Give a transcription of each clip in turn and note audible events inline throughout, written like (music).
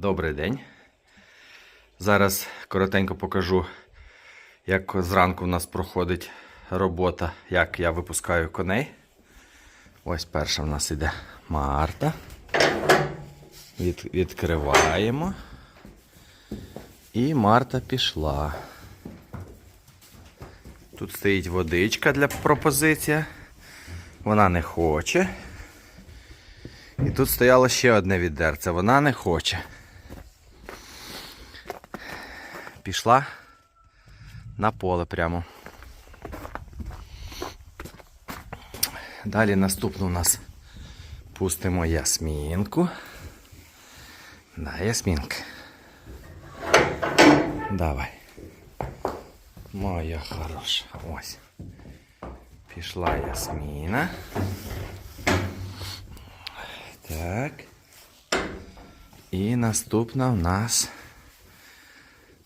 Добрий день. Зараз коротенько покажу, як зранку в нас проходить робота, як я випускаю коней. Ось перша в нас іде Марта. Від, відкриваємо. І Марта пішла. Тут стоїть водичка для пропозиція. Вона не хоче. І тут стояло ще одне відерце. Вона не хоче. Пішла на поле прямо. Далі наступну у нас пустимо ясмінку. Да, ясмінка. Давай. Моя хороша. Ось. Пішла ясміна. Так. І наступна в нас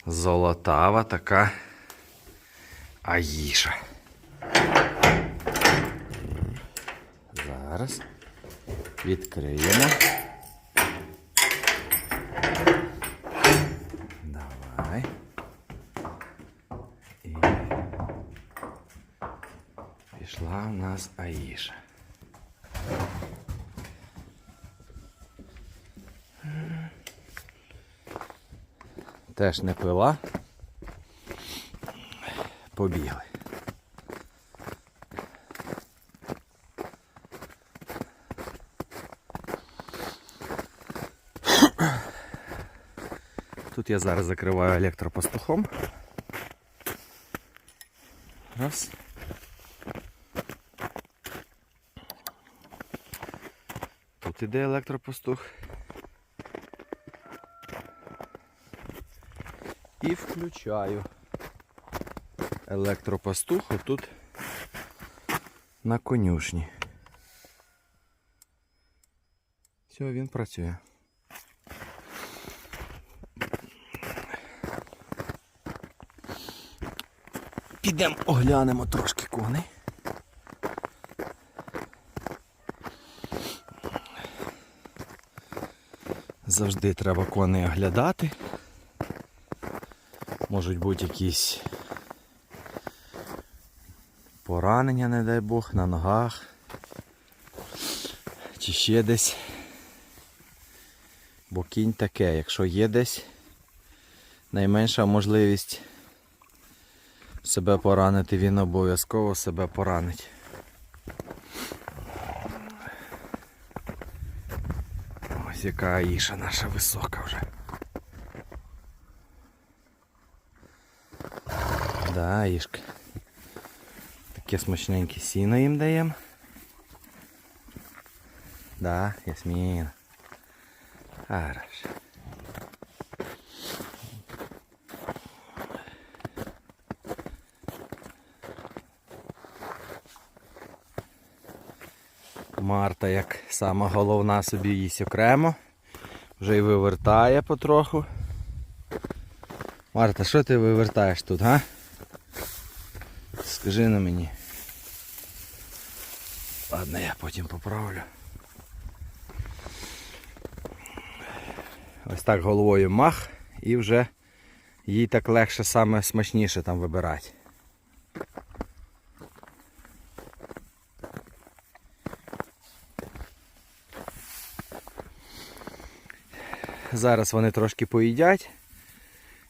золотава така аїша. Зараз відкриємо. Давай. І пішла в нас Аїша. Теж не пила. Побігли. Тут я зараз закриваю електропастухом. Раз. Тут іде електропастух. І включаю електропастух отут на конюшні. Все, він працює. Підемо оглянемо трошки коней. Завжди треба коней оглядати. Можуть бути якісь поранення, не дай Бог, на ногах. Чи ще десь. Бо кінь таке, якщо є десь найменша можливість себе поранити, він обов'язково себе поранить. Ось яка Аїша наша висока вже. Да, Аїшка. Таке смачненьке сіно їм даємо. Да, Ясмін. Хорошо. Марта, як сама головна собі їсть окремо. Вже й вивертає потроху. Марта, що ти вивертаєш тут, га? Скажи на мені. Ладно, я потім поправлю. Ось так головою мах і вже їй так легше саме смачніше там вибирати. Зараз вони трошки поїдять.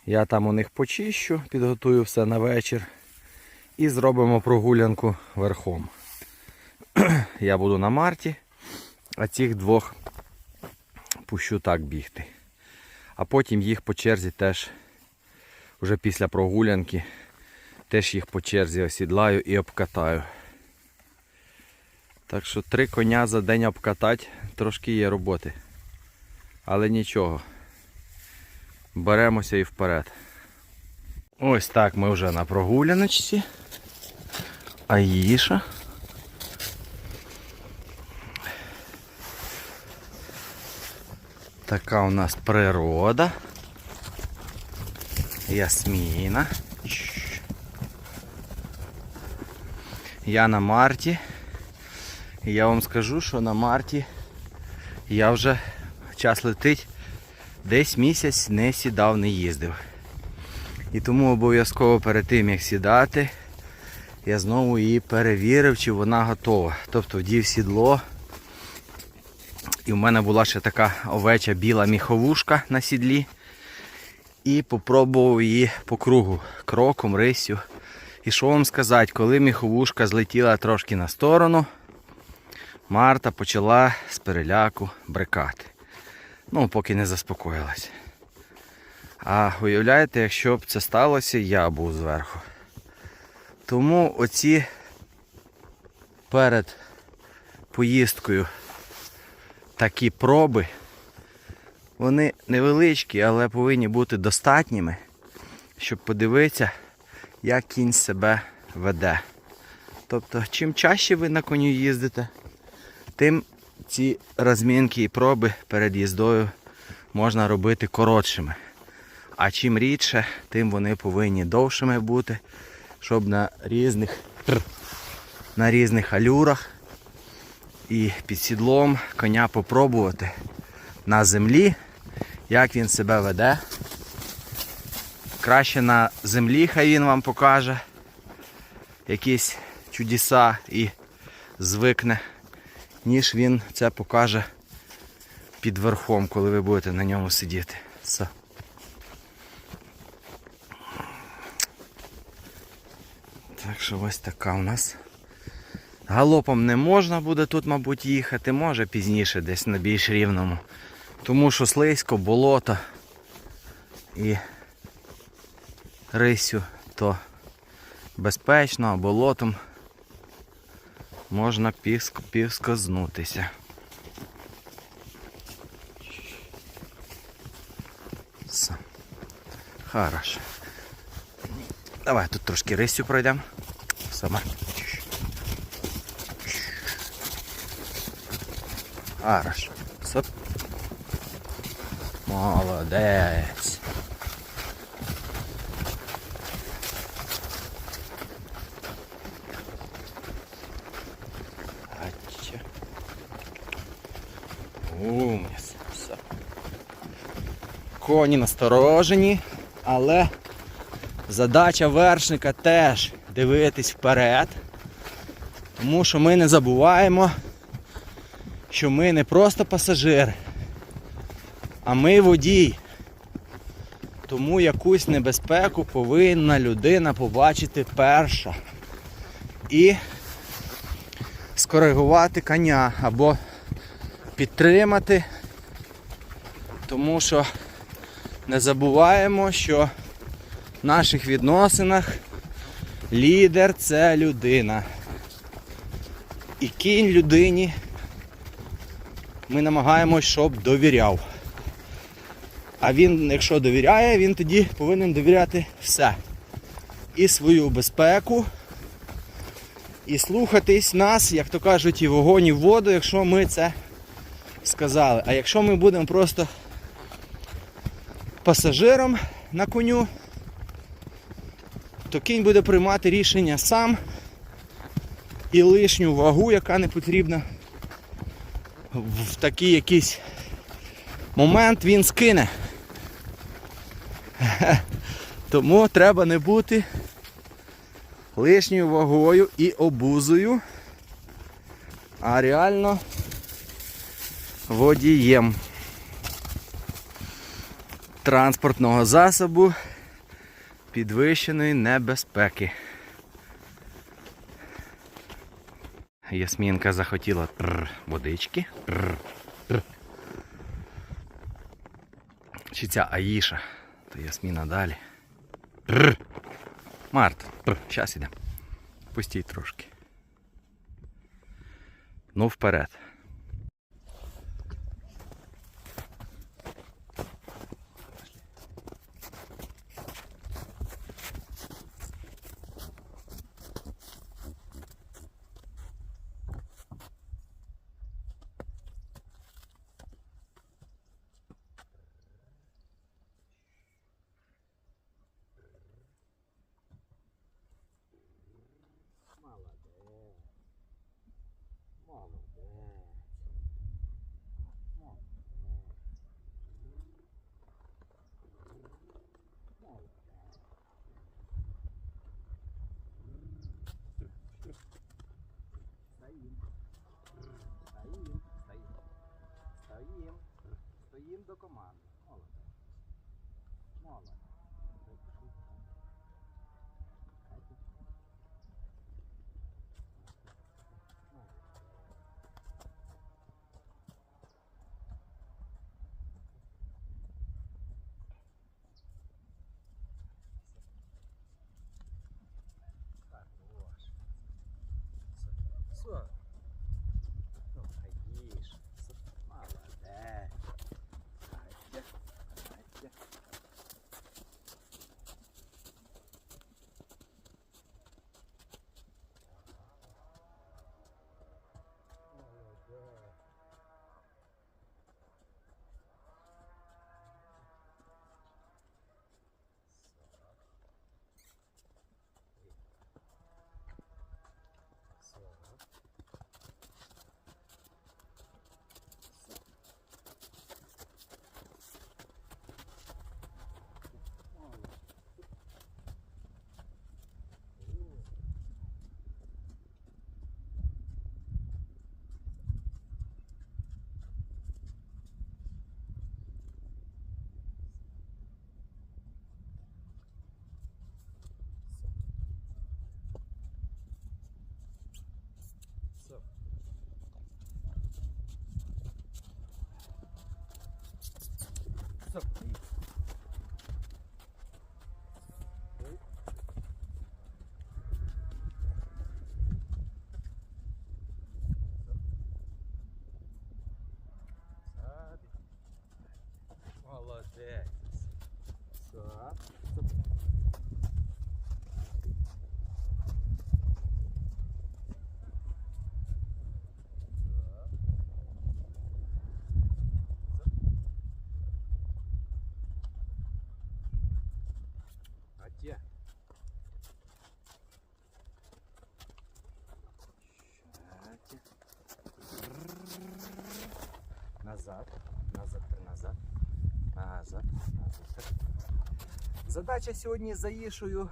Я там у них почищу, підготую все на вечір і зробимо прогулянку верхом. (clears throat) Я буду на марті, а цих двох пущу так бігти. А потім їх по черзі теж, вже після прогулянки, теж їх по черзі осідлаю і обкатаю. Так що три коня за день обкатати трошки є роботи. Але нічого. Беремося і вперед. Ось так ми вже на прогуляночці. Аїша. Така у нас природа. Ясміна. Я на марті. Я вам скажу, що на марті я вже час летить. десь місяць не сідав, не їздив. І тому обов'язково перед тим, як сідати, я знову її перевірив, чи вона готова. Тобто вдів сідло. І в мене була ще така овеча біла міховушка на сідлі. І попробував її по кругу, кроком, рисю. І що вам сказати, коли міховушка злетіла трошки на сторону, Марта почала з переляку брекати. Ну, поки не заспокоїлась. А уявляєте, якщо б це сталося, я був зверху. Тому оці перед поїздкою такі проби, вони невеличкі, але повинні бути достатніми, щоб подивитися, як кінь себе веде. Тобто, чим чаще ви на коню їздите, тим ці розмінки і проби перед їздою можна робити коротшими. А чим рідше, тим вони повинні довшими бути, щоб на різних, на різних алюрах і під сідлом коня попробувати на землі, як він себе веде. Краще на землі хай він вам покаже якісь чудеса і звикне, ніж він це покаже під верхом, коли ви будете на ньому сидіти. Все. Так що ось така у нас. Галопом не можна буде тут, мабуть, їхати, може пізніше десь на більш рівному. Тому що слизько, болото і рисю то безпечно, а болотом можна піск, півскознутися. Все. Хорошо. Давай тут трошки рисю пройдемо. Саме. Хорошо. Соп. Молодець. Умніс. Коні насторожені, але задача вершника теж дивитись вперед. Тому що ми не забуваємо, що ми не просто пасажир, а ми водій. Тому якусь небезпеку повинна людина побачити перша. І скоригувати коня або підтримати. Тому що не забуваємо, що наших відносинах лідер це людина. І кінь людині ми намагаємось, щоб довіряв. А він, якщо довіряє, він тоді повинен довіряти все. І свою безпеку, і слухатись нас, як то кажуть, і вогонь, і в воду, якщо ми це сказали. А якщо ми будемо просто пасажиром на коню, то кінь буде приймати рішення сам і лишню вагу, яка не потрібна, в такий якийсь момент він скине. (laughs) Тому треба не бути лишньою вагою і обузою, а реально водієм транспортного засобу підвищеної небезпеки. Ясмінка захотіла трр, водички. Трр, трр. Чи ця Аїша, то Ясміна далі. Трр. Марта, трр. Щас іде. Пустіть трошки. Ну вперед. Стоїм. Стоїм до команди. Молодець. Молодець. Назад, назад, назад, назад, назад. Задача сьогодні за Ішою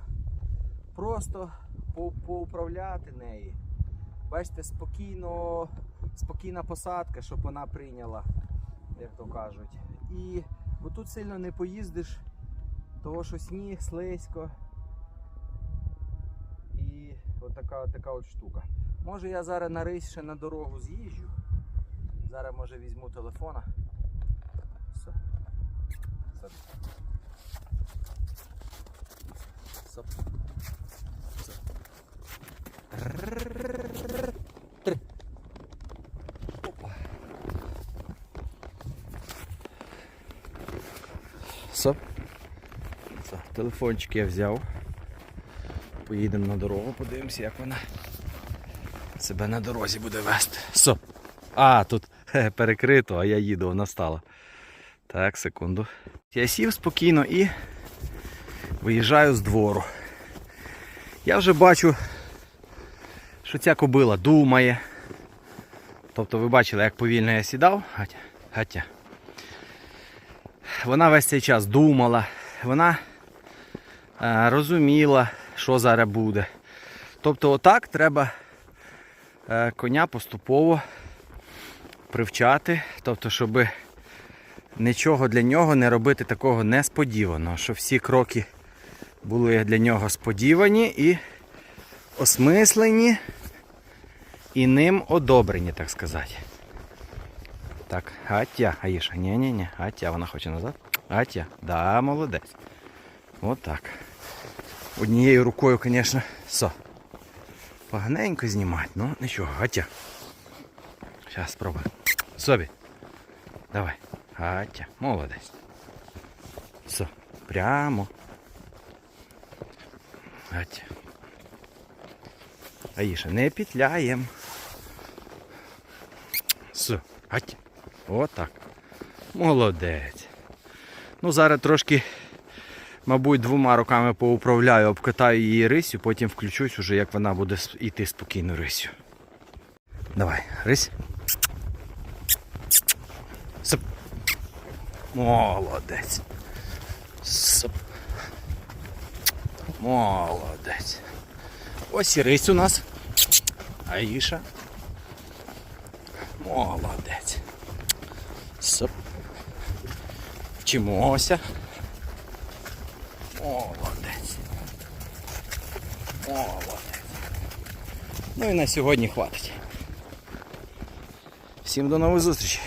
просто по- поуправляти неї. Бачите, спокійно, спокійна посадка, щоб вона прийняла, як то кажуть. І бо тут сильно не поїздиш, того що сніг, слизько. І от така от штука. Може я зараз на рейс ще на дорогу з'їжджу. Зараз може візьму телефона. Все. Стоп. Стоп. Три. Опа. Все, телефончик я взяв. Поїдемо на дорогу, подивимося, як вона себе на дорозі буде вести. Стоп. А, тут (laughs) перекрито, а я їду, вона стала. Так, секунду. Я сів спокійно і виїжджаю з двору. Я вже бачу, що ця кобила думає. Тобто ви бачили, як повільно я сідав. Гатя. Вона весь цей час думала, вона е, розуміла, що зараз буде. Тобто, отак треба е, коня поступово привчати, тобто, щоб нічого для нього не робити такого несподіваного, щоб всі кроки були для нього сподівані і осмислені, і ним одобрені, так сказати. Так, Атя, Аїша, ні-ні-ні, Атя, вона хоче назад. Атя, да, молодець. Отак. Однією рукою, звісно, со. Поганенько знімати, ну нічого, Атя. Зараз спробуй. Собі. Давай. Атя, молодець. Все, прямо. Атя. Аїша, не петляєм. Все, Атя. Отак. Молодець. Ну, зараз трошки, мабуть, двома руками поуправляю, обкатаю її рисю, потім включусь уже, як вона буде йти спокійно рисю. Давай, рись. Молодець. Сип. Молодець. Ось і рись у нас. Аїша. Молодець. Сип. вчимося. Молодець. Молодець. Ну і на сьогодні хватить. Всім до нових зустрічей.